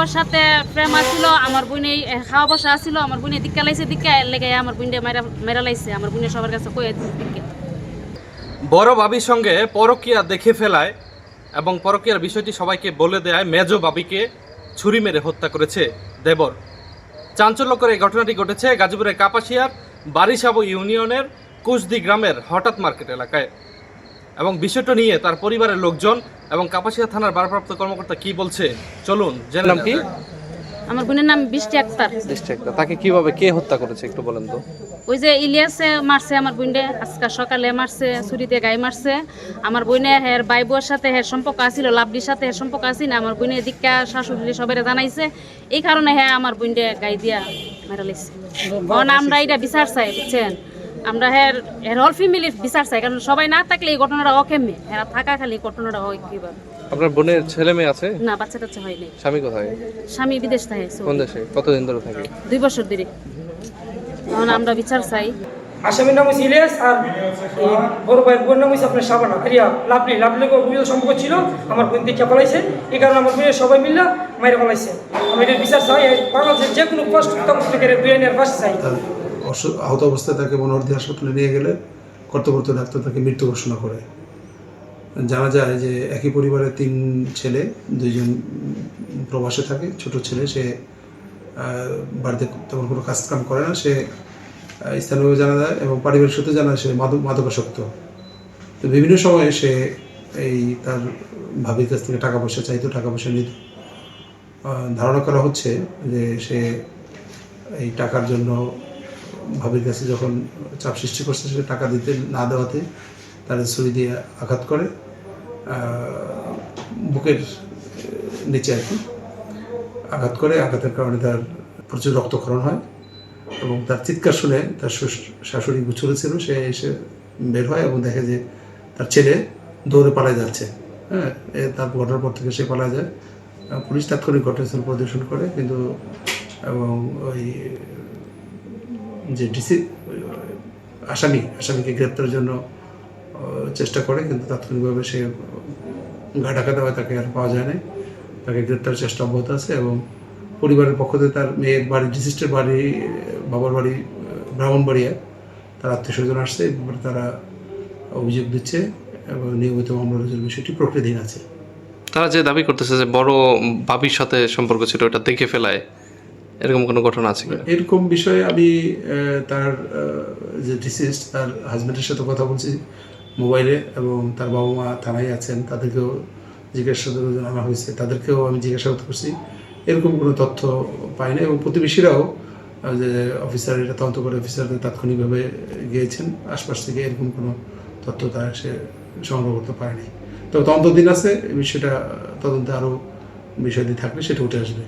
Bore সাথে প্রেম আছিল, আমার বোনে খাওয়া বসা আছিল, আমার বোনে দিক্কা লাইছে দিক্কা লেগে আমার বোনে মেরা মেরা লাইছে, আমার বোনে সবার কাছে কয়ে দিক্কা বড় ভাবির সঙ্গে পরকিয়া দেখে ফেলায় এবং পরকিয়ার বিষয়টি সবাইকে বলে দেয়, মেজো বাবিকে ছুরি মেরে হত্যা করেছে দেবর। চাঞ্চল্যকর এই ঘটনাটি ঘটেছে গাজীপুরের কাপাসিয়ার বারিসাবো ইউনিয়নের কুচদি গ্রামের হঠাৎ মার্কেট এলাকায়। এবং বিষয়টা নিয়ে তার পরিবারের লোকজন এবং কাপাসিয়া থানার ভারপ্রাপ্ত কর্মকর্তা কি বলছে চলুন জানলাম কি? আমার বোনের নাম বৃষ্টি আক্তার। বৃষ্টি আক্তার। তাকে কীভাবে কে হত্যা করেছে একটু বলেন তো। ওই যে ইলিয়াসে মারছে আমার বোনডে আজকে সকালে মারছে ছুরিতে গায়ে মারছে। আমার বোনে হের ভাই সাথে হের সম্পর্ক আছিল লাভলির সাথে হের সম্পর্ক আছিল না আমার বোনে দিক্কা শাশুড়ি সবাই জানাইছে। এই কারণে হ্যাঁ আমার বোনডে গাই দিয়া মেরা কারণ আমরা এটা বিচার চাই বুঝছেন? আমরা হের হের হল ফ্যামিলির বিচার চাই কারণ সবাই না থাকলে এই ঘটনাটা অকেমে হেরা থাকা খালি ঘটনাটা হয় কীভাবে? আপনার বোনের ছেলে মেয়ে আছে? না বাচ্চা টাচ্চা হয়নি স্বামী কোথায়? স্বামী বিদেশ থাকে কোন দেশে? কতদিন ধরে থাকে? দুই বছর ধরে। এখন আমরা বিচার চাই। আসামির নাম হচ্ছে ইলিয়াস আর এই বড় ভাইয়ের বোন নাম হচ্ছে আপনার সাবানা রিয়া লাভলি লাভলি অভিযোগ সম্পর্ক ছিল আমার বোন দীক্ষা পালাইছে। এই কারণে আমার বোনের সবাই মিল্লা মাইরে পালাইছে। আমি এটার বিচার চাই এই বাংলাদেশের যে কোনো কষ্ট থেকে দুই আইনের বাস চাই। আহত অবস্থায় তাকে মনোহরদি হাসপাতালে নিয়ে গেলে কর্তব্যরত ডাক্তার তাকে মৃত্যু ঘোষণা করে। জানা যায় যে একই পরিবারের তিন ছেলে, দুইজন প্রবাসে থাকে, ছোট ছেলে, সে বাড়িতে তেমন কোনো কাজ কাম করে না, সে স্থানীয়ভাবে জানা যায় এবং পারিবারিক সূত্রে জানা সে মাদক, মাদকাসক্ত। তো বিভিন্ন সময়ে সে এই তার ভাবির কাছ থেকে টাকা পয়সা চাইতো টাকা পয়সা নিত ধারণা করা হচ্ছে যে সে এই টাকার জন্য ভাবির কাছে যখন চাপ সৃষ্টি করছে সে টাকা দিতে না দেওয়াতে তাদের ছুরি দিয়ে আঘাত করে বুকের নিচে আর কি আঘাত করে। আঘাতের কারণে তার প্রচুর রক্তক্ষরণ হয় এবং তার চিৎকার শুনে তার শাশুড়ি গুছলে ছিল। সে এসে বের হয় এবং দেখে যে তার ছেলে দৌড়ে পালায় যাচ্ছে। হ্যাঁ এ তার ঘটনার পর থেকে সে পালায় যায়। পুলিশ তাৎক্ষণিক ঘটনাস্থল প্রদর্শন করে, কিন্তু, এবং ওই যে ডিসি, আসামি, আসামিকে গ্রেপ্তারের জন্য চেষ্টা করে, কিন্তু তাৎক্ষণিকভাবে সে ঘা ঢাকা দেওয়ায় তাকে আর পাওয়া যায় না তাকে গ্রেপ্তারের চেষ্টা অব্যাহত আছে এবং পরিবারের পক্ষ থেকে তার মেয়ের বাড়ি, ডিসিস্টের বাড়ি, বাবার বাড়ি, ব্রাহ্মণবাড়িয়া, তার আত্মীয় স্বজন আসছে তারা অভিযোগ দিচ্ছে এবং নিয়মিত মামলা রুজুর বিষয়টি প্রক্রিয়াধীন আছে। তারা যে দাবি করতেছে যে বড় বাবির সাথে সম্পর্ক ছিল ওটা দেখে ফেলায় এরকম কোনো ঘটনা আছে এরকম বিষয়ে আমি তার যে ডিসিস তার হাজব্যান্ডের সাথে কথা বলছি মোবাইলে এবং তার বাবা মা থানায় আছেন, তাদেরকেও জিজ্ঞাসাবাদ জানানো হয়েছে, তাদেরকেও আমি জিজ্ঞাসাবাদ করছি। এরকম কোনো তথ্য পাই না এবং প্রতিবেশীরাও যে অফিসার এটা তদন্ত করে অফিসারদের তাৎক্ষণিকভাবে গিয়েছেন, আশপাশ থেকে এরকম কোনো তথ্য তারা সে সংগ্রহ করতে পারেনি তবে তদন্ত দিন আছে বিষয়টা, তদন্তে আরও বিষয় দিয়ে থাকলে সেটা উঠে আসবে।